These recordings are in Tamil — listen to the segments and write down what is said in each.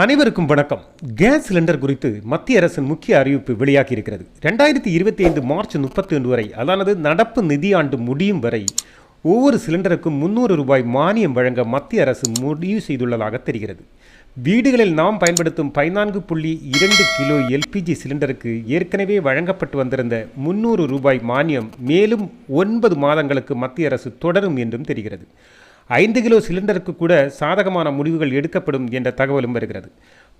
அனைவருக்கும் வணக்கம். கேஸ் சிலிண்டர் குறித்து மத்திய அரசின் முக்கிய அறிவிப்பு வெளியாகி இருக்கிறது ரெண்டாயிரத்தி இருபத்தி ஐந்து மார்ச் முப்பத்தி ஒன்று வரை அதானது நடப்பு நிதியாண்டு முடியும் வரை ஒவ்வொரு சிலிண்டருக்கும் முந்நூறு ரூபாய் மானியம் வழங்க மத்திய அரசு முடிவு செய்துள்ளதாக தெரிகிறது. வீடுகளில் நாம் பயன்படுத்தும் பதினான்கு புள்ளி இரண்டு கிலோ எல்பிஜி சிலிண்டருக்கு ஏற்கனவே வழங்கப்பட்டு வந்திருந்த முந்நூறு ரூபாய் மானியம் மேலும் ஒன்பது மாதங்களுக்கு மத்திய அரசு தொடரும் என்றும் தெரிகிறது. ஐந்து கிலோ சிலிண்டருக்கு கூட சாதகமான முடிவுகள் எடுக்கப்படும் என்ற தகவலும் வருகிறது.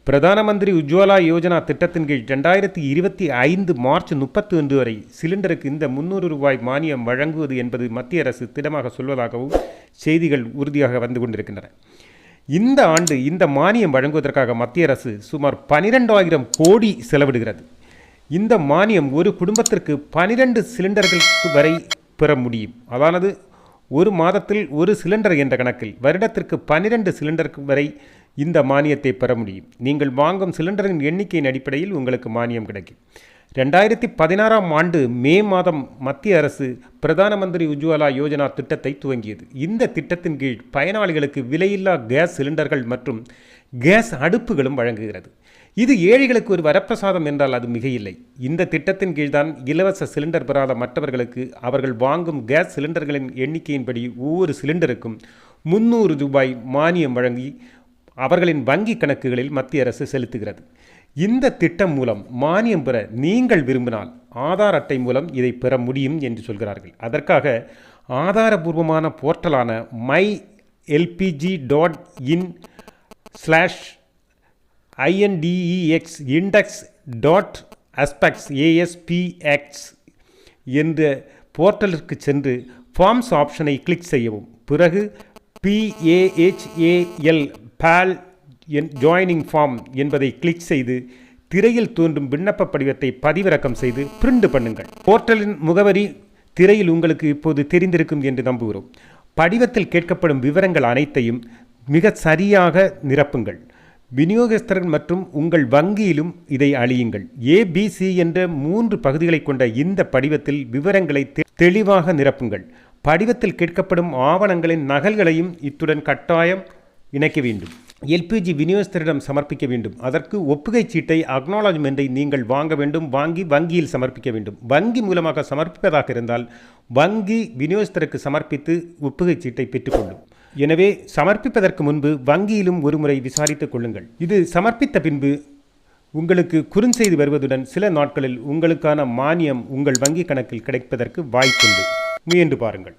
பிரதான மந்திரி உஜ்வாலா யோஜனா திட்டத்தின் கீழ் ரெண்டாயிரத்தி இருபத்தி ஐந்து மார்ச் முப்பத்தி ஒன்று வரை சிலிண்டருக்கு இந்த முந்நூறு ரூபாய் மானியம் வழங்குவது என்பது மத்திய அரசு திடமாக சொல்வதாகவும் செய்திகள் உறுதியாக வந்து கொண்டிருக்கின்றன. இந்த ஆண்டு இந்த மானியம் வழங்குவதற்காக மத்திய அரசு சுமார் பனிரெண்டாயிரம் கோடி செலவிடுகிறது. இந்த மானியம் ஒரு குடும்பத்திற்கு பனிரெண்டு சிலிண்டர்களுக்கு வரை பெற முடியும். அதானது? ஒரு மாதத்தில் ஒரு சிலிண்டர் என்ற கணக்கில் வருடத்திற்கு பன்னிரண்டு சிலிண்டருக்கு வரை இந்த மானியத்தை பெற முடியும். நீங்கள் வாங்கும் சிலிண்டரின் எண்ணிக்கையின் அடிப்படையில் உங்களுக்கு மானியம் கிடைக்கும். ரெண்டாயிரத்தி பதினாறாம் ஆண்டு மே மாதம் மத்திய அரசு பிரதான மந்திரி உஜ்வாலா யோஜனா திட்டத்தை துவங்கியது. இந்த திட்டத்தின் கீழ் பயனாளிகளுக்கு விலையில்லா கேஸ் சிலிண்டர்கள் மற்றும் கேஸ் அடுப்புகளும் வழங்குகிறது. இது ஏழைகளுக்கு ஒரு வரப்பிரசாதம் என்றால் அது மிகையில்லை. இந்த திட்டத்தின் கீழ்தான் இலவச சிலிண்டர் பெறாத மற்றவர்களுக்கு அவர்கள் வாங்கும் கேஸ் சிலிண்டர்களின் எண்ணிக்கையின்படி ஒவ்வொரு சிலிண்டருக்கும் முந்நூறு ரூபாய் மானியம் வழங்கி அவர்களின் வங்கி கணக்குகளில் மத்திய அரசு செலுத்துகிறது. இந்த திட்டம் மூலம் மானியம் பெற நீங்கள் விரும்பினால் ஆதார் அட்டை மூலம் இதை பெற முடியும் என்று சொல்கிறார்கள். அதற்காக ஆதாரபூர்வமான போர்ட்டலான my LPG dot in slash I N D E X index dot aspects ASPX என்ற போர்ட்டலுக்கு சென்று ஃபார்ம்ஸ் ஆப்ஷனை கிளிக் செய்யவும். பிறகு P A H A L பால் என் ஜாயினிங் ஃபார்ம் என்பதை கிளிக் செய்து திரையில் தோன்றும் விண்ணப்ப படிவத்தை பதிவிறக்கம் செய்து பிரிண்ட் பண்ணுங்கள். போர்ட்டலின் முகவரி திரையில் உங்களுக்கு இப்போது தெரிந்திருக்கும் என்று நம்புகிறோம். படிவத்தில் கேட்கப்படும் விவரங்கள் அனைத்தையும் மிக சரியாக நிரப்புங்கள். விநியோகஸ்தர்கள் மற்றும் உங்கள் வங்கியிலும் இதை அழியுங்கள். ஏபிசி என்ற மூன்று பகுதிகளை கொண்ட இந்த படிவத்தில் விவரங்களை தெளிவாக நிரப்புங்கள். படிவத்தில் கேட்கப்படும் ஆவணங்களின் நகல்களையும் இத்துடன் கட்டாயம் இணைக்க வேண்டும். எல்பிஜி விநியோகஸ்தரிடம் சமர்ப்பிக்க வேண்டும். அதற்கு ஒப்புகை சீட்டை அக்னாலஜ்மெண்ட்டை நீங்கள் வாங்க வேண்டும். வாங்கி வங்கியில் சமர்ப்பிக்க வேண்டும். வங்கி மூலமாக சமர்ப்பிப்பதாக இருந்தால் வங்கி விநியோகஸ்தருக்கு சமர்ப்பித்து ஒப்புகை சீட்டை பெற்றுக்கொள்ளும். எனவே சமர்ப்பிப்பதற்கு முன்பு வங்கியிலும் ஒருமுறை விசாரித்துக் கொள்ளுங்கள். இது சமர்ப்பித்த பின்பு உங்களுக்கு குறுஞ்செய்து வருவதுடன் சில நாட்களில் உங்களுக்கான மானியம் உங்கள் வங்கி கணக்கில் கிடைப்பதற்கு வாய்ப்புண்டு. முயன்று பாருங்கள்.